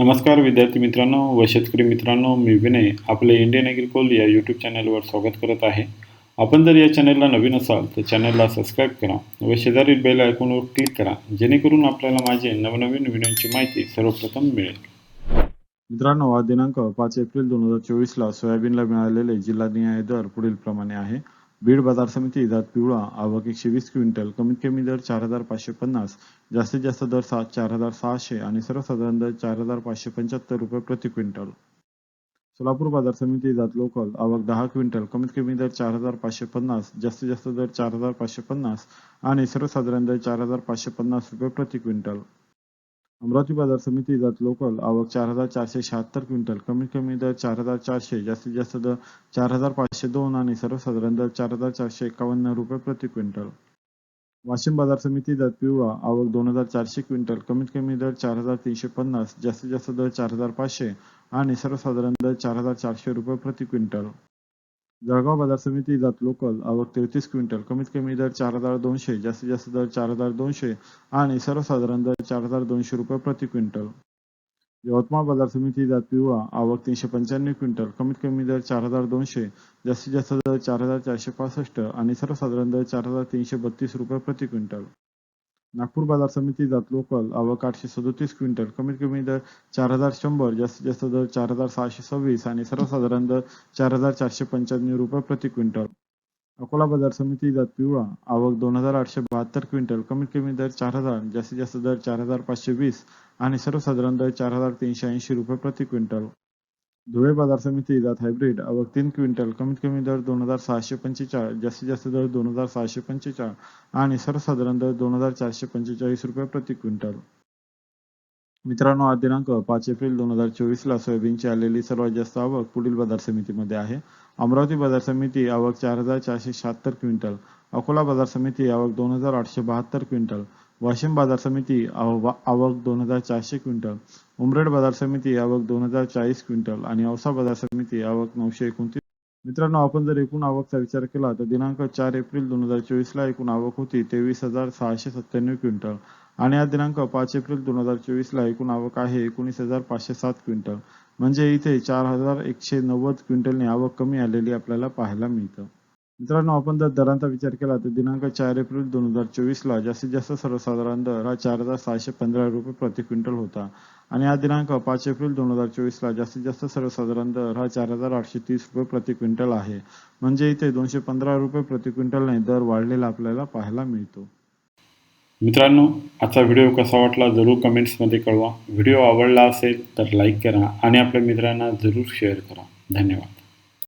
नमस्कार विद्यार्थी मित्रांनो व शेतकरी मित्रांनो मी विनय आपले इंडियन ॲग्रिकोल या यूट्यूब चॅनलवर स्वागत करत आहे. आपण जर या चॅनलला नवीन असाल तर चॅनलला सबस्क्राईब करा व शेजारील बेल आयकॉनवर क्लिक करा जेणेकरून आपल्याला माझे नवनवीन व्हिडिओची माहिती सर्वप्रथम मिळेल. मित्रांनो आज दिनांक पाच एप्रिल दोन हजार चोवीसला सोयाबीनला मिळालेले जिल्हानिहाय दर पुढील प्रमाणे आहे. बीड बाजार समिती दात पिवळा आवक एकशे वीस क्विंटल कमीत कमी दर चार हजार पाचशे पन्नास जास्तीत जास्त दर सात चार हजार सहाशे आणि सर्वसाधारण दर चार हजार पाचशे पंच्याहत्तर रुपये प्रति क्विंटल. सोलापूर बाजार समिती जात लोकल आवक दहा क्विंटल कमीत कमी दर चार हजार पाचशे पन्नास जास्तीत जास्त दर चार हजार पाचशे पन्नास आणि सर्वसाधारण दर चार हजार पाचशे पन्नास रुपये प्रति क्विंटल. अमरावती बाजार समिती जात लोकल आवक चार हजार चारशे शहात्तर क्विंटल. कमीत कमी दर चार हजार चारशे जास्तीत जास्त दर चार हजार पाचशे दोन आणि सर्वसाधारण दर चार हजार चारशे एकावन्न रुपये प्रति क्विंटल. वाशिम बाजार समिती जात पिवळा आवक दोन हजार चारशे क्विंटल. कमीत कमी दर चार हजार तीनशे पन्नास जास्तीत जास्त दर चार हजार पाचशे आणि सर्वसाधारण दर चार हजार चारशे रुपये प्रति क्विंटल. जळगाव बाजार समिती जात लोकल आवक तेहतीस क्विंटल. कमीत कमी दर चार हजार दोनशे जास्तीत जास्त दर चार हजार दोनशे आणि सर्वसाधारण दर चार हजार दोनशे रुपये प्रति क्विंटल. यवतमाळ बाजार समिती जात पिवळा आवक तीनशे पंच्याण्णव क्विंटल. कमीत कमी दर चार हजार दोनशे जास्तीत जास्त दर चार हजार चारशे पासष्ट आणि सर्वसाधारण दर चार हजार तीनशे बत्तीस रुपये प्रति क्विंटल. नागपूर बाजार समिती जात लोकल आवक आठशे सदोतीस क्विंटल. कमीत कमी दर चार हजार शंभर जास्तीत जास्त दर चार हजार सहाशे सव्वीस आणि सर्वसाधारण दर चार हजार चारशे पंच्याण्णव रुपये प्रति क्विंटल. अकोला बाजार समिती जात पिवळा आवक दोन हजार आठशे बहात्तर क्विंटल. कमीत कमी दर चार हजार जास्तीत जास्त दर चार हजार पाचशे वीस आणि सर्वसाधारण दर चार हजार तीनशे ऐंशी रुपये प्रति क्विंटल. धुळे बाजार समिती जात हायब्रिड. आवक तीन क्विंटल कमीत कमी दर दोन हजार सहाशे पंचेचाळीस जास्तीत जास्त दर दोन हजार सहाशे पंचेचाळीस आणि सर्वसाधारण दर दोन हजार चारशे पंचेचाळीस रुपये प्रति क्विंटल. मित्रांनो आज दिनांक पाच एप्रिल दोन हजार चोवीस ला सोयाबीनची आलेली सर्वात जास्त आवक पुढील बाजार समितीमध्ये आहे. अमरावती बाजार समिती आवक चार हजार चारशे शहात्तर क्विंटल अकोला बाजार समिती आवक दोन हजार आठशे बहात्तर क्विंटल वाशिम बाजार समिती आव- आवक दोन हजार चारशे क्विंटल उमरेड बाजार समिती आवक दोन हजार चाळीस क्विंटल आणि औसा बाजार समिती आवक नऊशे एकोणतीस. मित्रांनो आपण जर एकूण आवकचा विचार केला तर दिनांक चार एप्रिल दोन हजार चोवीसला एकूण आवक होती तेवीस हजार सहाशे सत्त्याण्णव क्विंटल आणि हा दिनांक पाच एप्रिल दोन हजार चोवीसला एकूण आवक आहे एकोणीस हजार पाचशे सात क्विंटल. म्हणजे इथे चार हजार एकशे नव्वद क्विंटलने आवक कमी आलेली आपल्याला पाहायला मिळतं. मित्रांनो आपण जर दरांचा विचार केला तर दिनांक चार एप्रिल दोन हजार चोवीसला जास्तीत जास्त सर्वसाधारण दर हा चार हजार सहाशे पंधरा रुपये प्रति क्विंटल होता. आणि हा दिनांक पाच एप्रिल दोन हजार चोवीसला जास्तीत जास्त सर्वसाधारण दर हा चार हजार आठशे तीस रुपये प्रति क्विंटल आहे. म्हणजे इथे दोनशे पंधरा रुपये प्रति क्विंटलने दर वाढलेला आपल्याला पाहायला मिळतो. मित्रांनो आजचा व्हिडिओ कसा वाटला जरूर कमेंट्समध्ये कळवा. व्हिडिओ आवडला असेल तर लाईक करा आणि आपल्या मित्रांना जरूर शेअर करा. धन्यवाद.